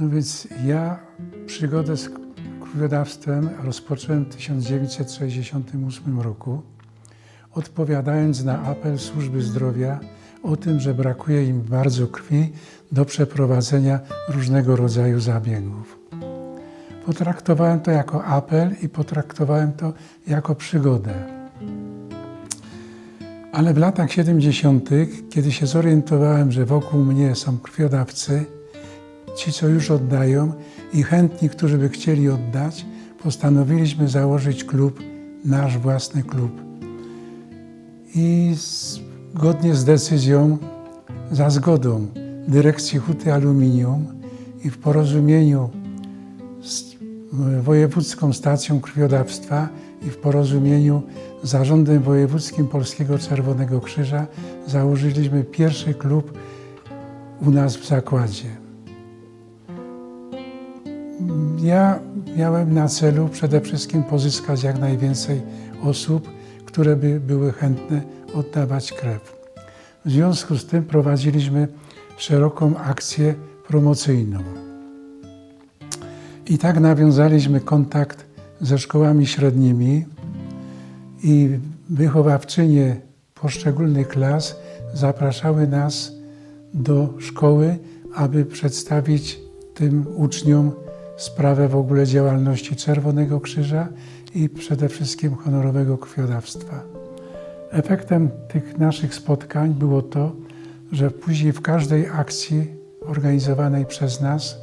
No więc ja przygodę z krwiodawstwem rozpocząłem w 1968 roku, odpowiadając na apel służby zdrowia o tym, że brakuje im bardzo krwi do przeprowadzenia różnego rodzaju zabiegów. Potraktowałem to jako apel i potraktowałem to jako przygodę. Ale w latach 70., kiedy się zorientowałem, że wokół mnie są krwiodawcy, ci, co już oddają i chętni, którzy by chcieli oddać, postanowiliśmy założyć klub, nasz własny klub. I zgodnie z decyzją, za zgodą dyrekcji Huty Aluminium i w porozumieniu z Wojewódzką Stacją Krwiodawstwa i w porozumieniu z Zarządem Wojewódzkim Polskiego Czerwonego Krzyża założyliśmy pierwszy klub u nas w zakładzie. Ja miałem na celu przede wszystkim pozyskać jak najwięcej osób, które by były chętne oddawać krew. W związku z tym prowadziliśmy szeroką akcję promocyjną. I tak nawiązaliśmy kontakt ze szkołami średnimi i wychowawczynie poszczególnych klas zapraszały nas do szkoły, aby przedstawić tym uczniom sprawę w ogóle działalności Czerwonego Krzyża i przede wszystkim honorowego krwiodawstwa. Efektem tych naszych spotkań było to, że później w każdej akcji organizowanej przez nas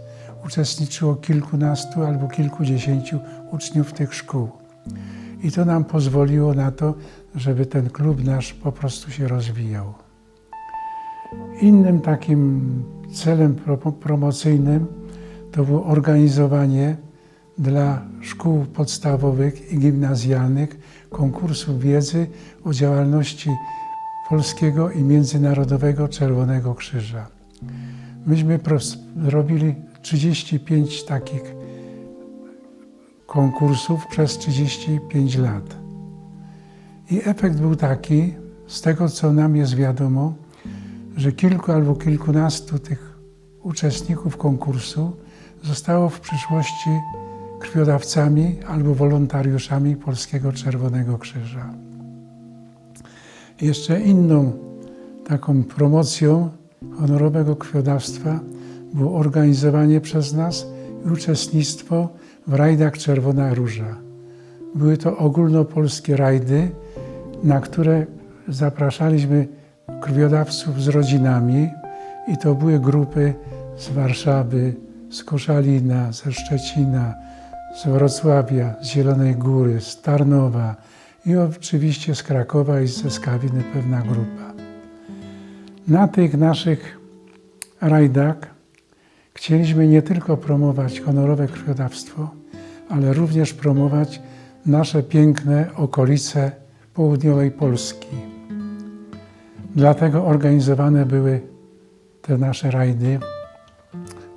uczestniczyło kilkunastu albo kilkudziesięciu uczniów tych szkół. I to nam pozwoliło na to, żeby ten klub nasz po prostu się rozwijał. Innym takim celem pro- promocyjnym to było organizowanie dla szkół podstawowych i gimnazjalnych konkursów wiedzy o działalności Polskiego i Międzynarodowego Czerwonego Krzyża. Myśmy zrobili 35 takich konkursów przez 35 lat. I efekt był taki, z tego co nam jest wiadomo, że kilku albo kilkunastu tych uczestników konkursu zostało w przyszłości krwiodawcami albo wolontariuszami Polskiego Czerwonego Krzyża. Jeszcze inną taką promocją honorowego krwiodawstwa było organizowanie przez nas i uczestnictwo w rajdach Czerwona Róża. Były to ogólnopolskie rajdy, na które zapraszaliśmy krwiodawców z rodzinami i to były grupy z Warszawy, z Koszalina, ze Szczecina, z Wrocławia, z Zielonej Góry, z Tarnowa i oczywiście z Krakowa i ze Skawiny pewna grupa. Na tych naszych rajdach chcieliśmy nie tylko promować honorowe krwiodawstwo, ale również promować nasze piękne okolice południowej Polski. Dlatego organizowane były te nasze rajdy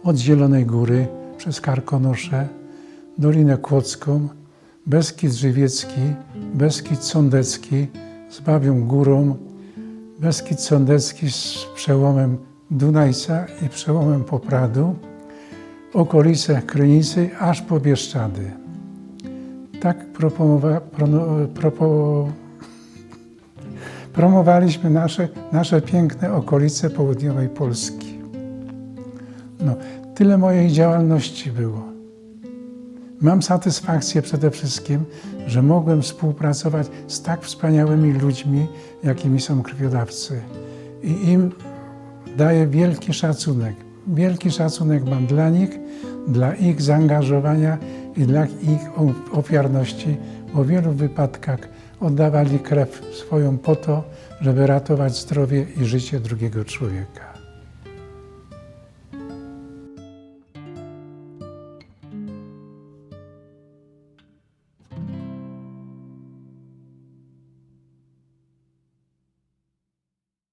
od Zielonej Góry przez Karkonosze, Dolinę Kłodzką, Beskid Żywiecki, Beskid Sądecki z Babią Górą, Beskid Sądecki z przełomem Dunajca i przełomem Popradu, okolice Krynicy aż po Bieszczady. Tak propomowa, prono, propo, promowaliśmy nasze, nasze piękne okolice południowej Polski. No, tyle mojej działalności było. Mam satysfakcję przede wszystkim, że mogłem współpracować z tak wspaniałymi ludźmi, jakimi są krwiodawcy. I im daję wielki szacunek. Wielki szacunek mam dla nich, dla ich zaangażowania i dla ich ofiarności, bo w wielu wypadkach oddawali krew swoją po to, żeby ratować zdrowie i życie drugiego człowieka.